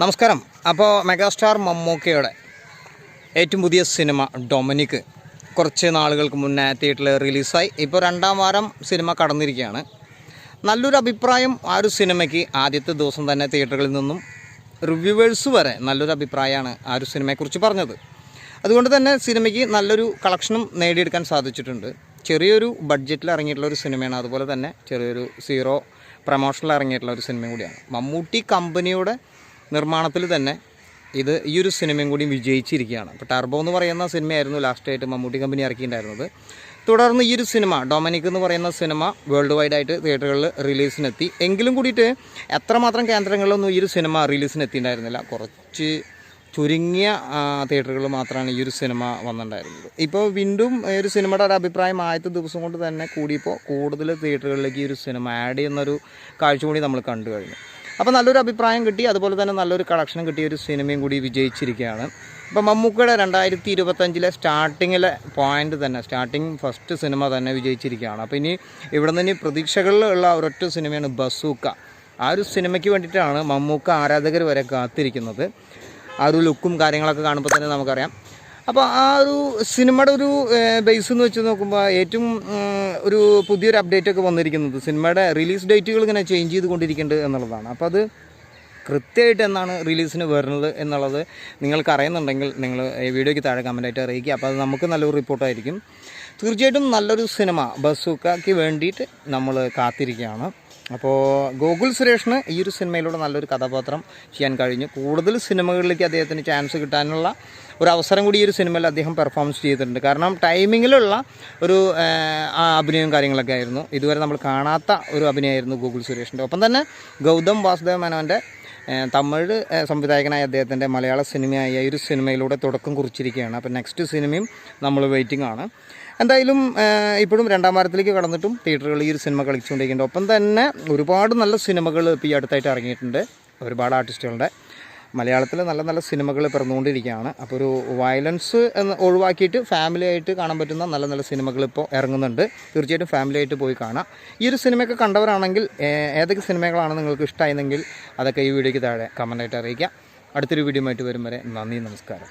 നമസ്കാരം. അപ്പോൾ മെഗാസ്റ്റാർ മമ്മൂക്കയുടെ ഏറ്റവും പുതിയ സിനിമ ഡൊമിനിക്ക് കുറച്ച് നാളുകൾക്ക് മുന്നേ തിയേറ്ററിൽ റിലീസായി. ഇപ്പോൾ രണ്ടാം വാരം സിനിമ കടന്നിരിക്കുകയാണ്. നല്ലൊരു അഭിപ്രായം ആ ഒരു സിനിമയ്ക്ക് ആദ്യത്തെ ദിവസം തന്നെ തിയേറ്ററുകളിൽ നിന്നും റിവ്യൂവേഴ്സ് വരെ നല്ലൊരു അഭിപ്രായമാണ് ആ ഒരു സിനിമയെക്കുറിച്ച് പറഞ്ഞത്. അതുകൊണ്ട് തന്നെ സിനിമയ്ക്ക് നല്ലൊരു കളക്ഷനും നേടിയെടുക്കാൻ സാധിച്ചിട്ടുണ്ട്. ചെറിയൊരു ബഡ്ജറ്റിൽ ഇറങ്ങിയിട്ടുള്ള ഒരു സിനിമയാണ്. അതുപോലെ തന്നെ ചെറിയൊരു സീറോ പ്രമോഷനിൽ ഇറങ്ങിയിട്ടുള്ള ഒരു സിനിമ കൂടിയാണ്. മമ്മൂട്ടി കമ്പനിയുടെ നിർമ്മാണത്തിൽ തന്നെ ഇത് ഈ ഒരു സിനിമയും കൂടി വിജയിച്ചിരിക്കുകയാണ്. അപ്പോൾ ടർബോ എന്ന് പറയുന്ന സിനിമയായിരുന്നു ലാസ്റ്റായിട്ട് മമ്മൂട്ടി കമ്പനി ഇറക്കിയിട്ടുണ്ടായിരുന്നത്. തുടർന്ന് ഈ ഒരു സിനിമ ഡൊമിനിക് എന്ന് പറയുന്ന സിനിമ വേൾഡ് വൈഡ് ആയിട്ട് തിയേറ്ററുകളിൽ റിലീസിനെത്തി എങ്കിലും കൂടിയിട്ട് എത്രമാത്രം കേന്ദ്രങ്ങളിലൊന്നും ഈ ഒരു സിനിമ റിലീസിനെത്തിയിട്ടുണ്ടായിരുന്നില്ല കുറച്ച് ചുരുങ്ങിയ തിയേറ്ററുകൾ മാത്രമാണ് ഈ ഒരു സിനിമ വന്നിട്ടുണ്ടായിരുന്നത്. ഇപ്പോൾ വീണ്ടും ഈ ഒരു സിനിമയുടെ ഒരു അഭിപ്രായം ആദ്യത്തെ ദിവസം കൊണ്ട് തന്നെ കൂടിയപ്പോൾ കൂടുതൽ തിയേറ്ററുകളിലേക്ക് ഈ ഒരു സിനിമ ആഡ് ചെയ്യുന്നൊരു കാഴ്ച കൂടി നമ്മൾ കണ്ടു കഴിഞ്ഞു. അപ്പോൾ നല്ലൊരു അഭിപ്രായം കിട്ടി. അതുപോലെ തന്നെ നല്ലൊരു കളക്ഷനും കിട്ടിയ ഒരു സിനിമയും കൂടി വിജയിച്ചിരിക്കുകയാണ്. അപ്പോൾ മമ്മൂക്കയുടെ രണ്ടായിരത്തി ഇരുപത്തഞ്ചിലെ സ്റ്റാർട്ടിങ്ങിലെ പോയിന്റ് തന്നെ സ്റ്റാർട്ടിങ് ഫസ്റ്റ് സിനിമ തന്നെ വിജയിച്ചിരിക്കുകയാണ്. അപ്പോൾ ഇനി ഇവിടെ നിന്ന് പ്രതീക്ഷകളിലുള്ള ഒരൊറ്റ സിനിമയാണ് ബസൂക്ക. ആ ഒരു സിനിമയ്ക്ക് വേണ്ടിയിട്ടാണ് മമ്മൂക്ക ആരാധകർ വരെ കാത്തിരിക്കുന്നത്. ആ ഒരു ലുക്കും കാര്യങ്ങളൊക്കെ കാണുമ്പോൾ തന്നെ നമുക്കറിയാം. അപ്പോൾ ആ ഒരു സിനിമയുടെ ഒരു ബേസ് എന്ന് വെച്ച് നോക്കുമ്പോൾ ഏറ്റവും ഒരു പുതിയൊരു അപ്ഡേറ്റ് ഒക്കെ വന്നിരിക്കുന്നത്. സിനിമയുടെ റിലീസ് ഡേറ്റുകൾ ഇങ്ങനെ ചേഞ്ച് ചെയ്തുകൊണ്ടിരിക്കുന്നുണ്ട് എന്നുള്ളതാണ്. അപ്പോൾ അത് കൃത്യമായിട്ട് എന്നാണ് റിലീസിന് വരുന്നത് എന്നുള്ളത് നിങ്ങൾക്ക് അറിയുന്നുണ്ടെങ്കിൽ നിങ്ങൾ ഈ വീഡിയോയ്ക്ക് താഴെ കമന്റായിട്ട് അറിയിക്കുക. അപ്പോൾ അത് നമുക്ക് നല്ലൊരു റിപ്പോർട്ടായിരിക്കും തീർച്ചയായിട്ടും നല്ലൊരു സിനിമ ബസൂക്കയ്ക്ക് വേണ്ടിയിട്ട് നമ്മൾ കാത്തിരിക്കുകയാണ്. അപ്പോൾ ഗോകുൽ സുരേഷിന് ഈ ഒരു സിനിമയിലൂടെ നല്ലൊരു കഥാപാത്രം ചെയ്യാൻ കഴിഞ്ഞു. കൂടുതൽ സിനിമകളിലേക്ക് അദ്ദേഹത്തിന് ചാൻസ് കിട്ടാനുള്ള ഒരു അവസരം കൂടി ഈ ഒരു സിനിമയിൽ അദ്ദേഹം പെർഫോമൻസ് ചെയ്തിട്ടുണ്ട്. കാരണം ടൈമിങ്ങിലുള്ള ഒരു അഭിനയവും കാര്യങ്ങളൊക്കെ ആയിരുന്നു. ഇതുവരെ നമ്മൾ കാണാത്ത ഒരു അഭിനയമായിരുന്നു ഗോകുൽ സുരേഷിന്റെ. ഒപ്പം തന്നെ ഗൗതം വാസുദേവ മേനോന്റെ തമിഴ് സംവിധായകനായ അദ്ദേഹത്തിന്റെ മലയാള സിനിമയായ ഒരു സിനിമയിലൂടെ തുടക്കം കുറിച്ചിരിക്കുകയാണ്. അപ്പോൾ നെക്സ്റ്റ് സിനിമയും നമ്മൾ വെയിറ്റിംഗ് ആണ്. എന്തായാലും ഇപ്പോഴും രണ്ടാം വാരത്തിലേക്ക് കടന്നിട്ടും തിയേറ്ററുകളിൽ ഈ ഒരു സിനിമ കളിച്ചുകൊണ്ടിരിക്കുന്നുണ്ട്. ഒപ്പം തന്നെ ഒരുപാട് നല്ല സിനിമകൾ ഇപ്പോൾ ഈ അടുത്തായിട്ട് ഇറങ്ങിയിട്ടുണ്ട്. ഒരുപാട് ആർട്ടിസ്റ്റുകളുടെ മലയാളത്തിൽ നല്ല നല്ല സിനിമകൾ പിറന്നുകൊണ്ടിരിക്കുകയാണ്. അപ്പോൾ ഒരു വയലൻസ് എന്ന് ഒഴിവാക്കിയിട്ട് ഫാമിലി ആയിട്ട് കാണാൻ പറ്റുന്ന നല്ല നല്ല സിനിമകൾ ഇപ്പോൾ ഇറങ്ങുന്നുണ്ട്. തീർച്ചയായിട്ടും ഫാമിലി ആയിട്ട് പോയി കാണാം. ഈ ഒരു സിനിമയൊക്കെ കണ്ടവരാണെങ്കിൽ ഏതൊക്കെ സിനിമകളാണ് നിങ്ങൾക്ക് ഇഷ്ടമായിരുന്നെങ്കിൽ അതൊക്കെ ഈ വീഡിയോയ്ക്ക് താഴെ കമന്റായിട്ട് അറിയിക്കാം. അടുത്തൊരു വീഡിയോ ആയിട്ട് വരും വരെ നന്ദി നമസ്കാരം.